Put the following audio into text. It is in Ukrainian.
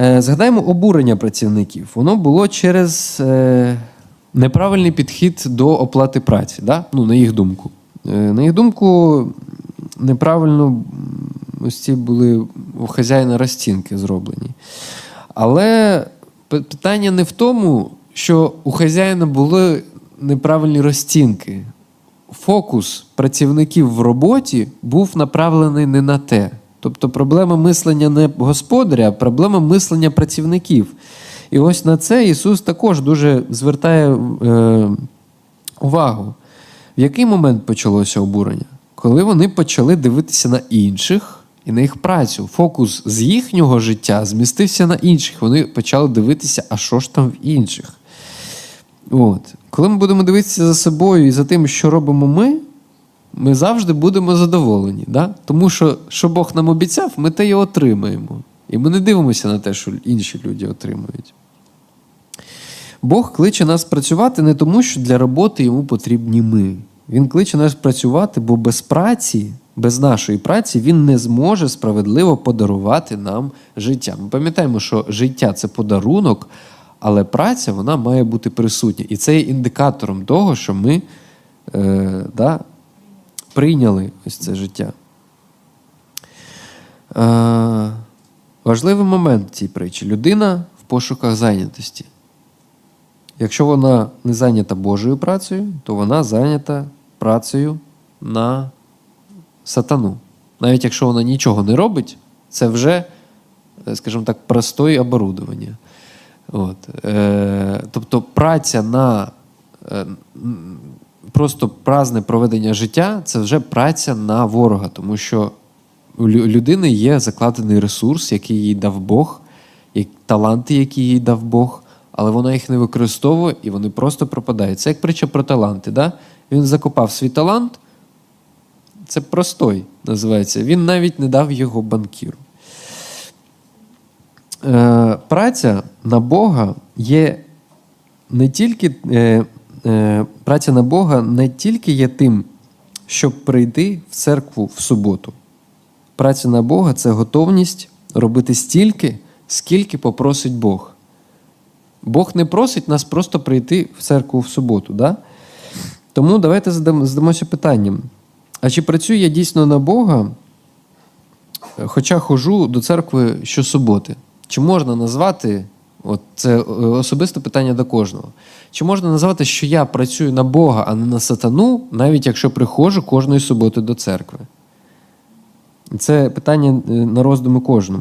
Е, Згадаємо обурення працівників. Воно було через е, неправильний підхід до оплати праці, да? ну, на їх думку. Е, На їх думку, неправильно ось ці були у хазяїна розцінки зроблені. Але питання не в тому, що у хазяїна були неправильні розцінки. Фокус працівників в роботі був направлений не на те. Тобто проблема мислення не господаря, а проблема мислення працівників. І ось на це Ісус також дуже звертає е, увагу. В який момент почалося обурення? Коли вони почали дивитися на інших і на їх працю. Фокус з їхнього життя змістився на інших. Вони почали дивитися, а що ж там в інших. От. Коли ми будемо дивитися за собою і за тим, що робимо ми, ми завжди будемо задоволені. Да? Тому що, що Бог нам обіцяв, ми те і отримаємо. І ми не дивимося на те, що інші люди отримують. Бог кличе нас працювати не тому, що для роботи йому потрібні ми. Він кличе нас працювати, бо без праці, без нашої праці, він не зможе справедливо подарувати нам життя. Ми пам'ятаємо, що життя це подарунок, але праця вона має бути присутня. І це є індикатором того, що ми е, да, прийняли ось це життя. Е, важливий момент в цій притчі. Людина в пошуках зайнятості. Якщо вона не зайнята Божою працею, то вона зайнята працею на сатану. Навіть якщо вона нічого не робить, це вже, е, скажімо так, простое оборудовання. От. Е, тобто праця на е, просто празне проведення життя це вже праця на ворога, тому що у людини є закладений ресурс, який їй дав Бог, таланти, які їй дав Бог, але вона їх не використовує і вони просто пропадають. Це як притча про таланти. Да? Він закопав свій талант, це простой називається. Він навіть не дав його банкіру. Е, праця на Бога є не тільки е, праця на Бога не тільки є тим, щоб прийти в церкву в суботу. Праця на Бога це готовність робити стільки, скільки попросить Бог. Бог не просить нас просто прийти в церкву в суботу. Да? Тому давайте задамося питанням: а чи працюю я дійсно на Бога, хоча хожу до церкви щосуботи? Чи можна назвати, от це е, особисте питання до кожного, чи можна назвати, що я працюю на Бога, а не на сатану, навіть якщо приходжу кожної суботи до церкви? Це питання е, на роздуми кожному.